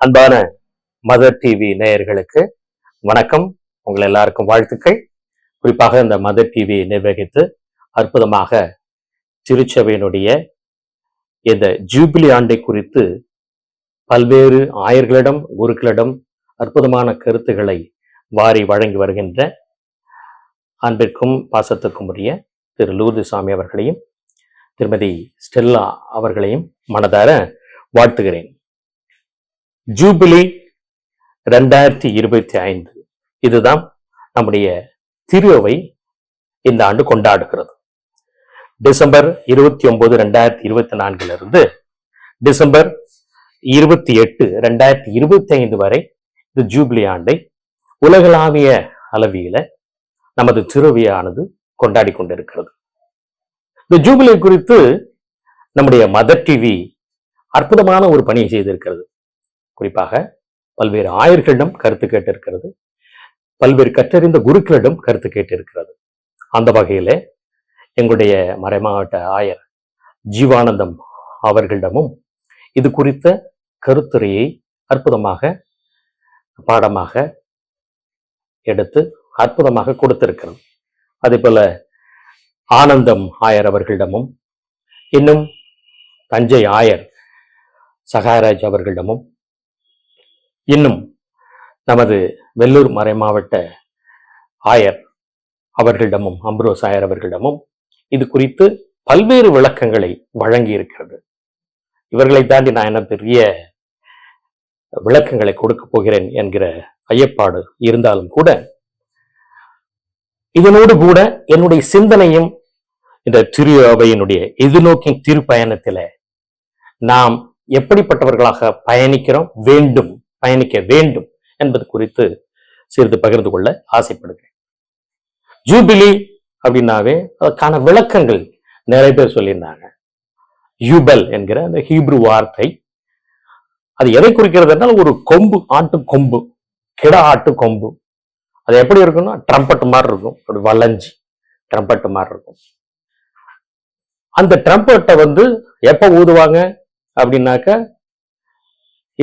அன்பான mother TV நேயர்களுக்கு வணக்கம். உங்கள் எல்லாருக்கும் வாழ்த்துக்கள். குறிப்பாக இந்த மதர் டிவி நிர்வகித்து அற்புதமாக திருச்சபையினுடைய இந்த ஜூபிலி ஆண்டை குறித்து பல்வேறு ஆயர்களிடம் குருக்களிடம் அற்புதமான கருத்துக்களை வாரி வழங்கி வருகின்ற அன்பிற்கும் பாசத்துக்கும் உரிய திரு லூர்துசாமி அவர்களையும் திருமதி ஸ்டெல்லா அவர்களையும் மனதார வாழ்த்துகிறேன். ஜூபிலி ரெண்டாயிரத்தி இருபத்தி ஐந்து. இதுதான் நம்முடைய திருவை இந்த ஆண்டு கொண்டாடுகிறது. டிசம்பர் இருபத்தி ஒன்பது ரெண்டாயிரத்தி இருபத்தி நான்கிலிருந்து டிசம்பர் இருபத்தி எட்டு ரெண்டாயிரத்தி இருபத்தி ஐந்து வரை இந்த ஜூபிலி ஆண்டை உலகளாவிய அளவியில நமது திருவியானது கொண்டாடி கொண்டிருக்கிறது. இந்த ஜூபிலி குறித்து நம்முடைய மதர் டிவி அற்புதமான ஒரு பணியை செய்திருக்கிறது. குறிப்பாக பல்வேறு ஆயர்களிடம் கருத்து கேட்டிருக்கிறது. பல்வேறு கற்றறிந்த குருக்களிடம் கருத்து கேட்டிருக்கிறது. அந்த வகையிலே எங்களுடைய மறைமாவட்ட ஆயர் ஜீவானந்தம் அவர்களிடமும் இது குறித்த கருத்துரையை அற்புதமாக பாடமாக எடுத்து அற்புதமாக கொடுத்திருக்கிறது அதே போல ஆனந்தம் ஆயர் அவர்களிடமும் இன்னும் தஞ்சை ஆயர் சகாயராஜ் அவர்களிடமும் இன்னும் நமது வெள்ளூர் மறைமாவட்ட ஆயர் அவர்களிடமும் அம்ப்ரோஸ் ஆயர் அவர்களிடமும் இது குறித்து பல்வேறு விளக்கங்களை வழங்கி இருக்கிறது இவர்களை தாண்டி நான் என்ன பெரிய விளக்கங்களை கொடுக்க போகிறேன் என்கிற ஐயப்பாடு இருந்தாலும் கூட இதனோடு கூட என்னுடைய சிந்தனையும் இந்த திரு அவையினுடைய எதிர்நோக்கின் திருப்பயணத்தில் நாம் எப்படிப்பட்டவர்களாக பயணிக்கிறோம் வேண்டும் பயணிக்க வேண்டும் என்பது குறித்து சிறிது பகிர்ந்து கொள்ள ஆசைப்படுகிறேன். ஜூபிலி அப்படின்னாவே அதற்கான விளக்கங்கள் நிறைய பேர் சொல்லியிருந்தாங்க. யூபல் என்கிற அந்த ஹீப்ரு வார்த்தை. அது எதை குறிக்கிறது என்றால் ஒரு கொம்பு ஆட்டு கொம்பு கிட ஆட்டு கொம்பு. அது எப்படி இருக்கும்னா ட்ரம்பட் மாதிரி இருக்கும். ஒரு வளைஞ்சி ட்ரம்பட் மாதிரி இருக்கும். அந்த ட்ரம்பட்டை வந்து எப்போ ஊதுவாங்க அப்படின்னாக்க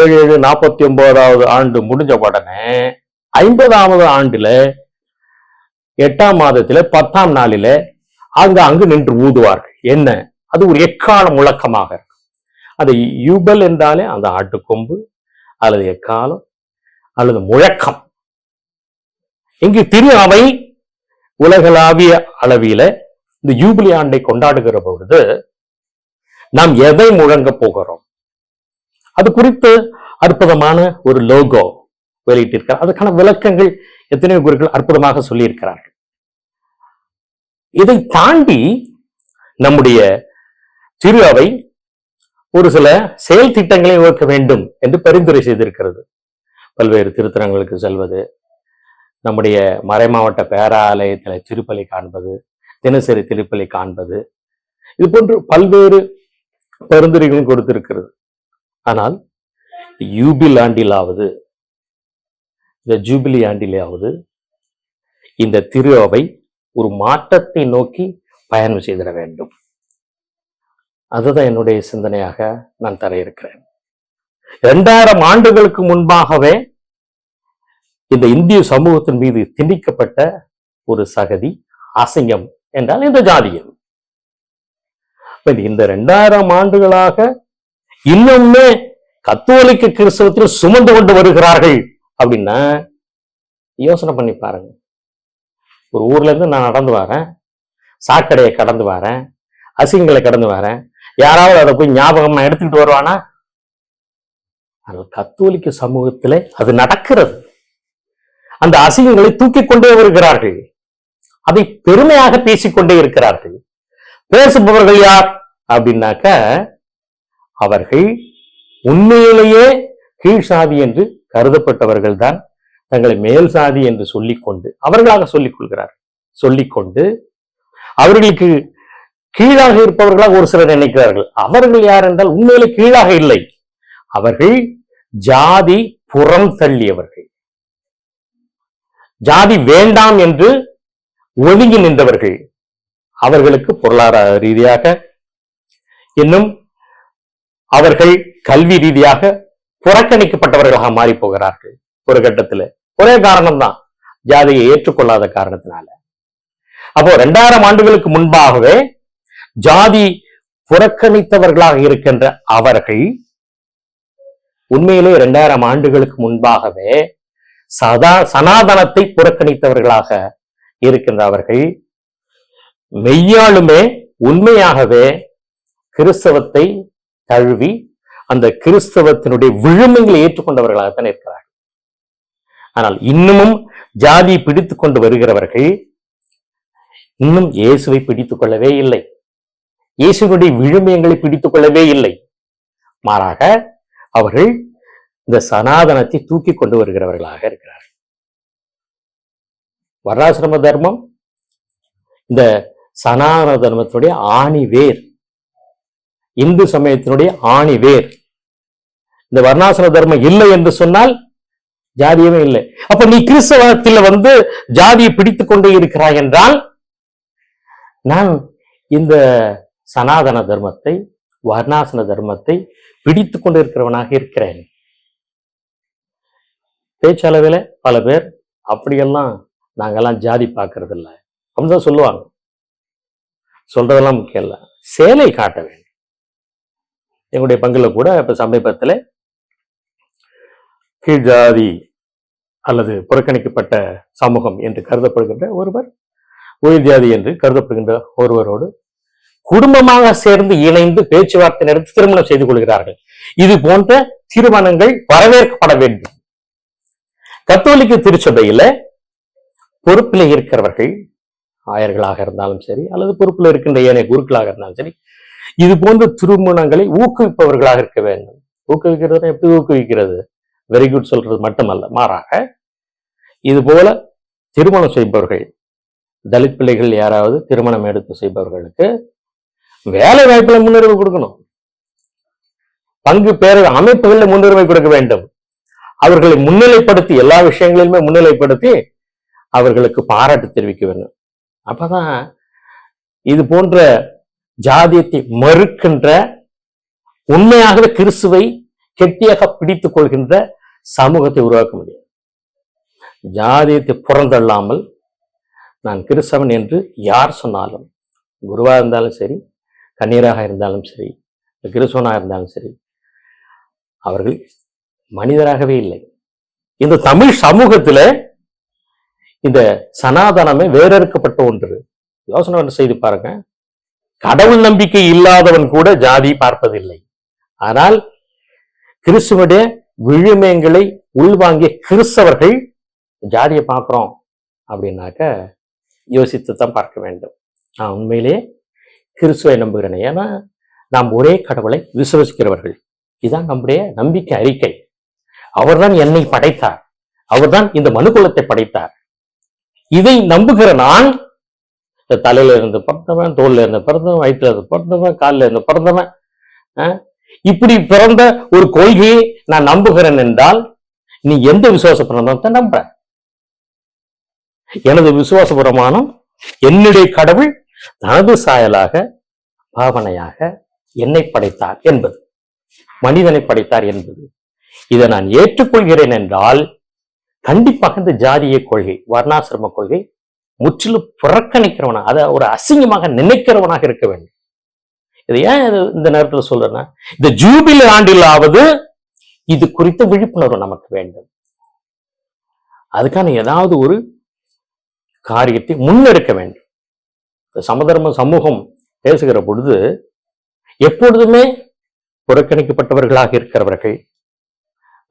ஏழு ஏழு நாற்பத்தி ஒன்பதாவது ஆண்டு முடிஞ்ச உடனே ஐம்பதாவது ஆண்டுல எட்டாம் மாதத்துல பத்தாம் நாளில அங்க அங்கு நின்று ஊதுவார்கள். என்ன? அது ஒரு எக்கால முழக்கமாக இருக்கும். அது யூபல் என்றாலே அந்த ஆட்டுக்கொம்பு அல்லது எக்காலம் அல்லது முழக்கம். இங்கு திரு அவை உலகளாவிய அளவில இந்த யூபிலி ஆண்டை கொண்டாடுகிற பொழுது நாம் எதை முழங்க போகிறோம்? அது குறித்து அற்புதமான ஒரு லோகோ வெளியிட்டிருக்கிறார். அதுக்கான விளக்கங்கள் எத்தனையோ குருக்கள் அற்புதமாக சொல்லியிருக்கிறார்கள். இதை தாண்டி நம்முடைய திரு அவை ஒரு சில செயல் திட்டங்களை வகுக்க வேண்டும் என்று பரிந்துரை செய்திருக்கிறது. பல்வேறு திருத்தலங்களுக்கு செல்வது நம்முடைய மறைமாவட்ட பேராலயத்தில் திருப்பலி காண்பது தினசரி திருப்பலி காண்பது இது போன்று பல்வேறு பரிந்துரைகளும் கொடுத்திருக்கிறது. ஆனால் யூபில் ஆண்டிலாவது இந்த ஜூபிலி ஆண்டிலாவது இந்த திரு அவை ஒரு மாற்றத்தை நோக்கி பயணம் செய்திட வேண்டும். அதுதான் என்னுடைய சிந்தனையாக நான் தர இருக்கிறேன் இரண்டாயிரம் ஆண்டுகளுக்கு முன்பாகவே இந்த இந்திய சமூகத்தின் மீது திணிக்கப்பட்ட ஒரு சகதி அசிங்கம் என்றால் இந்த ஜாதியம் இந்த ரெண்டாயிரம் ஆண்டுகளாக இன்னுமே கத்தோலிக்க கிறிஸ்தவத்தில் சுமந்து கொண்டு வருகிறார்கள் அப்படின்னா யோசனை பண்ணி பாருங்க. ஒரு ஊர்ல இருந்து நான் நடந்து வரேன். சாக்கடையை கடந்து வரேன். அசிங்கங்களை கடந்து வரேன். யாராவது அதை போய் ஞாபகமா எடுத்துக்கிட்டு வருவானா? ஆனால் கத்தோலிக்க சமூகத்தில் அது நடக்கிறது. அந்த அசிங்கங்களை தூக்கி கொண்டே வருகிறார்கள். அதை பெருமையாக பேசிக்கொண்டே இருக்கிறார்கள். பேசுபவர்கள் யார்? அப்படின்னாக்க அவர்கள் உண்மையிலேயே கீழ் சாதி என்று கருதப்பட்டவர்கள் தான் தங்களை மேல் சாதி என்று சொல்லிக்கொண்டு அவர்களாக சொல்லிக் கொள்கிறார் சொல்லிக்கொண்டு அவர்களுக்கு கீழாக இருப்பவர்களாக ஒரு சிலர் நினைக்கிறார்கள். அவர்கள் யார் என்றால் உண்மையிலே கீழாக இல்லை. அவர்கள் ஜாதி புறம் தள்ளியவர்கள். ஜாதி வேண்டாம் என்று ஒதுங்கி நின்றவர்கள். அவர்களுக்கு பொருளாதார ரீதியாக இன்னும் அவர்கள் கல்வி ரீதியாக புறக்கணிக்கப்பட்டவர்களாக மாறி போகிறார்கள் ஒரு கட்டத்துல. ஒரே காரணம்தான். ஜாதியை ஏற்றுக்கொள்ளாத காரணத்தினால. அப்போ ரெண்டாயிரம் ஆண்டுகளுக்கு முன்பாகவே ஜாதி புறக்கணித்தவர்களாக இருக்கின்ற அவர்கள் உண்மையிலே இரண்டாயிரம் ஆண்டுகளுக்கு முன்பாகவே சதா சனாதனத்தை புறக்கணித்தவர்களாக இருக்கின்ற அவர்கள் மெய்யாலுமே உண்மையாகவே கிறிஸ்தவத்தை தழுவி அந்த கிறிஸ்தவத்தினுடைய விழுமைகளை ஏற்றுக்கொண்டவர்களாகத்தான் இருக்கிறார்கள். ஆனால் இன்னமும் ஜாதி பிடித்து கொண்டு வருகிறவர்கள் இன்னும் இயேசுவை பிடித்துக் கொள்ளவே இல்லை. இயேசுவினுடைய விழுமியங்களை பிடித்துக் கொள்ளவே இல்லை. மாறாக அவர்கள் இந்த சனாதனத்தை தூக்கி கொண்டு வருகிறவர்களாக இருக்கிறார்கள். வர்ணாசிரம தர்மம் இந்த சனாதன தர்மத்தினுடைய ஆணி வேர் இந்து சமயத்தினுடைய ஆணி வேர். இந்த வர்ணாசன தர்மம் இல்லை என்று சொன்னால் ஜாதியமே இல்லை. அப்ப நீ கிறிஸ்தவத்தில் வந்து ஜாதியை பிடித்துக் கொண்டே இருக்கிறாய் என்றால் நான் இந்த சனாதன தர்மத்தை வர்ணாசன தர்மத்தை பிடித்துக் கொண்டிருக்கிறவனாக இருக்கிறேன். பேச்சளவில் பல பேர் அப்படியெல்லாம் நாங்கெல்லாம் ஜாதி பார்க்கறது இல்லை தான் சொல்லுவாங்க. சொல்றதெல்லாம் முக்கியம் இல்லை. சேலை காட்ட வேண்டும். எங்களுடைய பங்குல கூட இப்போ சமீபத்தில் கீழ் ஜாதி அல்லது புறக்கணிக்கப்பட்ட சமூகம் என்று கருதப்படுகின்ற ஒருவர் உயிர் ஜாதி என்று கருதப்படுகின்ற ஒருவரோடு குடும்பமாக சேர்ந்து இணைந்து பேச்சுவார்த்தை நடத்தி திருமணம் செய்து கொள்கிறார்கள். இது போன்ற திருமணங்கள் வரவேற்கப்பட வேண்டும். கத்தோலிக்க திருச்சபையில பொறுப்பில் இருக்கிறவர்கள் ஆயர்களாக இருந்தாலும் சரி அல்லது பொறுப்பில் இருக்கின்ற ஏனைய குருக்களாக இருந்தாலும் சரி இது போன்ற திருமணங்களை ஊக்குவிப்பவர்களாக இருக்க வேண்டும். ஊக்குவிக்கிறது எப்படி ஊக்குவிக்கிறது? வெரி குட் சொல்றது மட்டுமல்ல மாறாக இது போல திருமணம் செய்பவர்கள் தலித் பிள்ளைகள் யாராவது திருமணம் எடுத்து செய்பவர்களுக்கு வேலை வாய்ப்புல முன்னுரிமை கொடுக்கணும். பங்கு பேர அமைப்புகளில் முன்னுரிமை கொடுக்க வேண்டும். அவர்களை முன்னிலைப்படுத்தி எல்லா விஷயங்களிலுமே முன்னிலைப்படுத்தி அவர்களுக்கு பாராட்டு தெரிவிக்க வேண்டும். அப்பதான் இது போன்ற ஜாதியத்தை மறுக்கின்ற உண்மையாகவே கிறிஸ்துவை கெட்டியாக பிடித்துக் கொள்கின்ற சமூகத்தை உருவாக்க முடியும் ஜாதியத்தை புறந்தள்ளாமல் நான் கிறிஸ்தவன் என்று யார் சொன்னாலும் குருவாக இருந்தாலும் சரி கண்ணீராக இருந்தாலும் சரி கிறிஸ்தவனாக இருந்தாலும் சரி அவர்கள் மனிதராகவே இல்லை. இந்த தமிழ் சமூகத்துல இந்த சனாதனமே வேறறுக்கப்பட்ட ஒன்று. யோசனை ஒன்று செய்து பாருங்க. கடவுள் நம்பிக்கை இல்லாதவன் கூட ஜாதி பார்ப்பதில்லை. ஆனால் கிறிஸ்துவனுடைய விழுமியங்களை உள்வாங்கிய கிறிஸ்தவர்கள் ஜாதியை பார்க்கிறோம் அப்படின்னாக்க யோசித்து தான் பார்க்க வேண்டும். நான் உண்மையிலே கிறிஸ்துவை நம்புகிறேன். ஏன்னா நாம் ஒரே கடவுளை விசுவசிக்கிறவர்கள். இதுதான் நம்முடைய நம்பிக்கை அறிக்கை. அவர்தான் என்னை படைத்தார். அவர்தான் இந்த மனுக்குலத்தை படைத்தார். இதை நம்புகிற நான் தலையில இருந்து பிறந்தவன் தோல்ல இருந்து பிறந்தவன் வயிற்றுல இருந்து பிறந்தவன் காலில் இருந்து பிறந்தவன் இப்படி பிறந்த ஒரு கொள்கையை நான் நம்புகிறேன் என்றால் நீ எந்த விசுவாச பிரமாணத்தை நம்புற? எனது விசுவாச பிரமாணம் என்னுடைய கடவுள் தனது சாயலாக பாவனையாக என்னை படைத்தார் என்பது. மனிதனை படைத்தார் என்பது. இதை நான் ஏற்றுக்கொள்கிறேன் என்றால் கண்டிப்பாக இந்த ஜாதிய கொள்கை வர்ணாசிரம கொள்கை முற்றிலும் புறக்கணிக்கிறவனா அதை ஒரு அசிங்கமாக நினைக்கிறவனாக இருக்க வேண்டும். இது ஏன் இந்த நேரத்தில் சொல்றேன்னா இந்த ஜூபிலி ஆண்டிலாவது இது குறித்த விழிப்புணர்வு நமக்கு வேண்டும். அதுக்கான ஏதாவது ஒரு காரியத்தை முன்னெடுக்க வேண்டும். இந்த சமதர்ம சமூகம் பேசுகிற பொழுது எப்பொழுதுமே புறக்கணிக்கப்பட்டவர்களாக இருக்கிறவர்கள்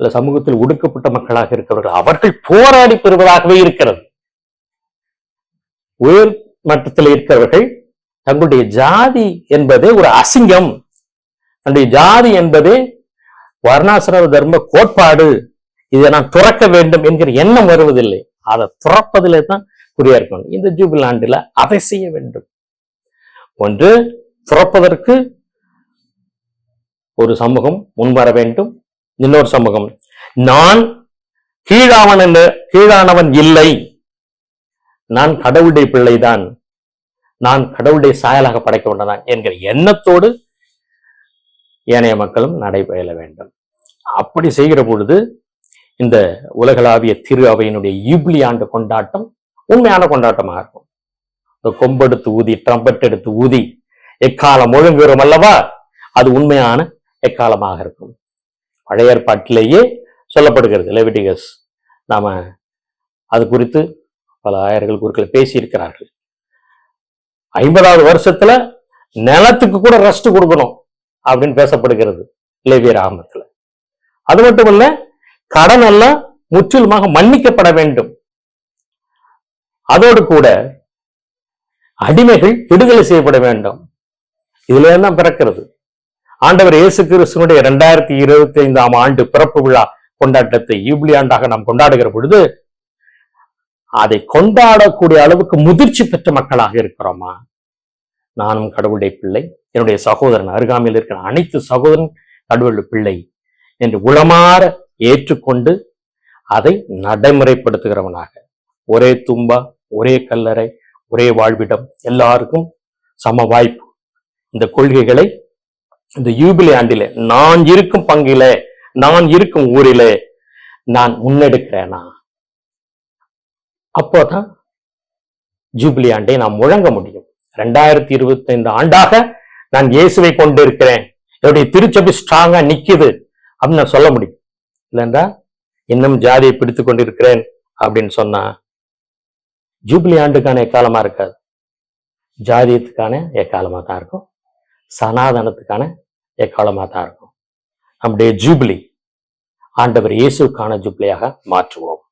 இல்லை சமூகத்தில் ஒடுக்கப்பட்ட மக்களாக இருக்கிறவர்கள் அவர்கள் போராடி பெறுவதாகவே இருக்கிறது. உயர் மட்டத்தில் இருக்கிறவர்கள் தங்களுடைய ஜாதி என்பதே ஒரு அசிங்கம். தன்னுடைய ஜாதி என்பதே வர்ணாசிரம தர்ம கோட்பாடு. இதை நான் துறக்க வேண்டும் என்கிற எண்ணம் வருவதில்லை. அதை துறப்பதிலே தான் குறியா இருக்கணும் இந்த ஜூபில் ஆண்டில் அதை செய்ய வேண்டும். ஒன்று துறப்பதற்கு ஒரு சமூகம் முன்வர வேண்டும். இன்னொரு சமூகம் நான் கீழாவன் என்று கீழானவன் இல்லை. நான் கடவுளுடைய பிள்ளைதான். நான் கடவுளுடைய சாயலாக படைக்கப்பட்டதான் என்கிற எண்ணத்தோடு ஏனைய மக்களும் நடைபெற வேண்டும். அப்படி செய்கிற பொழுது இந்த உலகளாவிய திரு அவையினுடைய யூபிலி ஆண்டு கொண்டாட்டம் உண்மையான கொண்டாட்டமாக இருக்கும். இந்த கொம்பெடுத்து ஊதி ட்ரம்பெட் எடுத்து ஊதி எக்காலம் ஒழுங்குகிறோம் அல்லவா? அது உண்மையான எக்காலமாக இருக்கும். பழைய ஏற்பாட்டிலேயே சொல்லப்படுகிறது. லெவிட்டிகஸ். நாம அது குறித்து பல ஆயர்கள் குருக்கள் பேசியிருக்கிறார்கள். ஐம்பதாவது வருஷத்துல நிலத்துக்கு கூட ரெஸ்ட் கொடுக்கணும் அப்படின்னு பேசப்படுகிறது லேவிய ராமத்துல அது மட்டும் இல்ல கடன் எல்லாம் முற்றிலுமாக மன்னிக்கப்பட வேண்டும். அதோடு கூட அடிமைகள் விடுதலை செய்யப்பட வேண்டும். இதுல தான் பிறக்கிறது. ஆண்டவர் இயேசு கிறிஸ்துனுடைய இரண்டாயிரத்தி இருபத்தி ஐந்தாம் ஆண்டு பிறப்பு விழா கொண்டாட்டத்தை யூபிலி ஆண்டாக நாம் கொண்டாடுகிற பொழுது அதை கொண்டாடக்கூடிய அளவுக்கு முதிர்ச்சி பெற்ற மக்களாக இருக்கிறோமா? நானும் கடவுளுடைய பிள்ளை என்னுடைய சகோதரன் அருகாமையில் இருக்கிற அனைத்து சகோதரன் கடவுளுடைய பிள்ளை என்று உளமாற ஏற்றுக்கொண்டு அதை நடைமுறைப்படுத்துகிறவனாக. ஒரே தும்பா ஒரே கல்லறை ஒரே வாழ்விடம் எல்லாருக்கும் சம வாய்ப்பு. இந்த கொள்கைகளை இந்த யூபிலி ஆண்டிலே நான் இருக்கும் பங்கிலே நான் இருக்கும் ஊரிலே நான் முன்னெடுக்கிறேனா? அப்போதான் ஜூபிலி ஆண்டை நாம் முழங்க முடியும். ரெண்டாயிரத்தி இருபத்தி ஐந்து ஆண்டாக நான் இயேசுவை கொண்டு இருக்கிறேன் என்னுடைய திருச்சபை ஸ்ட்ராங்கா நிக்குது அப்படின்னு நான் சொல்ல முடியும். இல்லைன்றா இன்னும் ஜாதியை பிடித்து கொண்டிருக்கிறேன் அப்படின்னு சொன்னா ஜூப்ளி ஆண்டுக்கான எக்காலமா இருக்காது. ஜாதியத்துக்கான எக்காலமா தான் இருக்கும். சனாதனத்துக்கான எக்காலமா தான் இருக்கும். நம்முடைய ஜூப்ளி ஆண்டவர் இயேசுக்கான ஜூப்ளியாக மாற்றுவோம்.